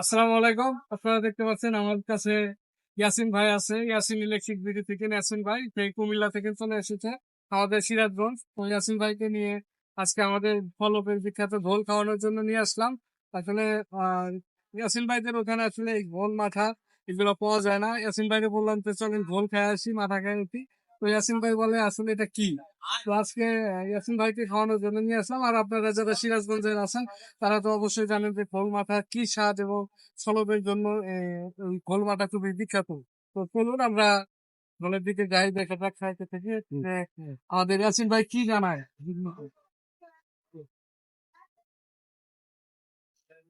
আসসালামু আলাইকুম। আপনারা দেখতে পাচ্ছেন আমার কাছে ইয়াসিন ভাই আছে। ইয়াসিন ইলেকট্রিক বিডি থেকে ইয়াসিন ভাই, সেই কুমিল্লা থেকে চলে এসেছে আমাদের সিরাজগঞ্জ। তো ইয়াসিন ভাইকে নিয়ে আজকে আমাদের ফলপের বিখ্যাত ঘোল খাওয়ানোর জন্য নিয়ে আসলাম। আসলে ইয়াসিন ভাইদের ওখানে আসলে এই ঘোল মাথা এগুলো পাওয়া যায় না। ইয়াসিন ভাইকে বললাম তো চলেন ঘোল খেয়ে আসি, মাথা খেয়ে উঠি তো ইয়াসিন ভাই বলে, আসলে এটা কি? তো আজকে ইয়াসিন ভাইকে খাওয়ানোর জন্য নিয়ে আসলাম। আর আপনারা যারা সিরাজগঞ্জের আছেন তারা তো অবশ্যই জানেন যে খোল মাথা কি স্বাদ এবং সলবের জন্য ওই মাথা খুবই বিখ্যাত। তো চলুন আমরা দলের দিকে যাই দেখা যাক খাইতে থেকে। আমাদের ইয়াসিন ভাই কি জানায়?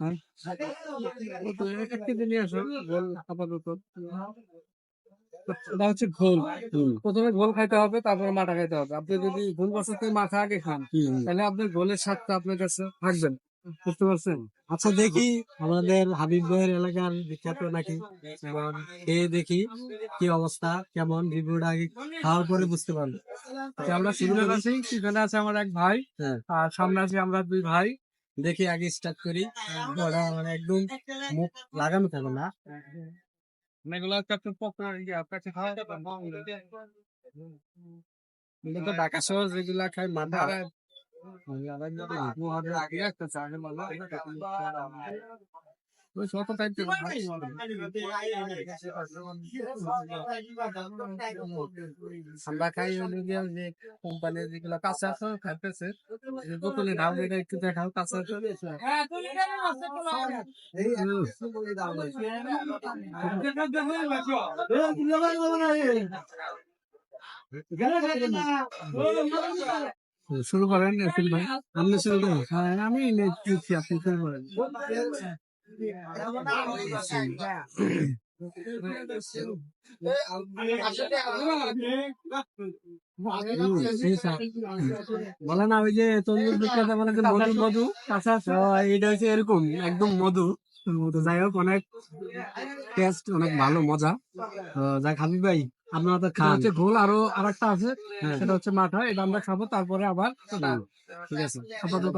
ঘুর যেটা হচ্ছে সামনে যে সাবধানগুলো বাহান তার এই যে পঞ্চাশ কিনে দেওয়া যাবে এটা হচ্ছে ঘোল। প্রথমে ঘোল খাইতে হবে তারপরে মাথা খাইতে হবে। আপনি যদি ঘোল বসাতে মাথা আগে খান তাহলে আপনার ঘোলের স্বাদটা আপনার কাছে থাকবেন। বুঝতে পারছেন? আচ্ছা দেখি আমাদের হাবিব ভাইয়ের এলাকার বিখ্যাত নাকি খেয়ে দেখি কি অবস্থা কেমন রিভিউটা আগে খাওয়ার পরে বুঝতে পারব। আমরা সিজনে আছি আছে আমার এক ভাই হ্যাঁ। আর সামনে আছি আমরা দুই ভাই। দেখি আগে স্টার্ট করি। মানে একদম মুখ লাগানো থাকো না। এগুলো হচ্ছে ইয়ে, আপনার কাছে খাওয়া যাবে তো ঢাকা শহর যেগুলা খাই মাথা আগে একটা আমরা খাই হলো গিয়ে যে কোম্পানির যেগুলা কাঁচা আছে খাইতেছে বোতলে এটা একটু দেখাও কাঁচা শুরু করেন ভাই আপনি শুরু করুন হ্যাঁ আমি শুরু করেন বলে না ওই যে তন্দুর বিখ্যাত বলে মধু মধু কাঁচা এটা হচ্ছে এরকম একদম মধু তো যাই হোক অনেক টেস্ট অনেক ভালো মজা তো যাই খাবি ভাই আপনারা তো খান হচ্ছে ঘোল আরও আরেকটা আছে হ্যাঁ। সেটা হচ্ছে মাথা এটা আমরা খাব তারপরে আবার ঠিক আছে আপাতত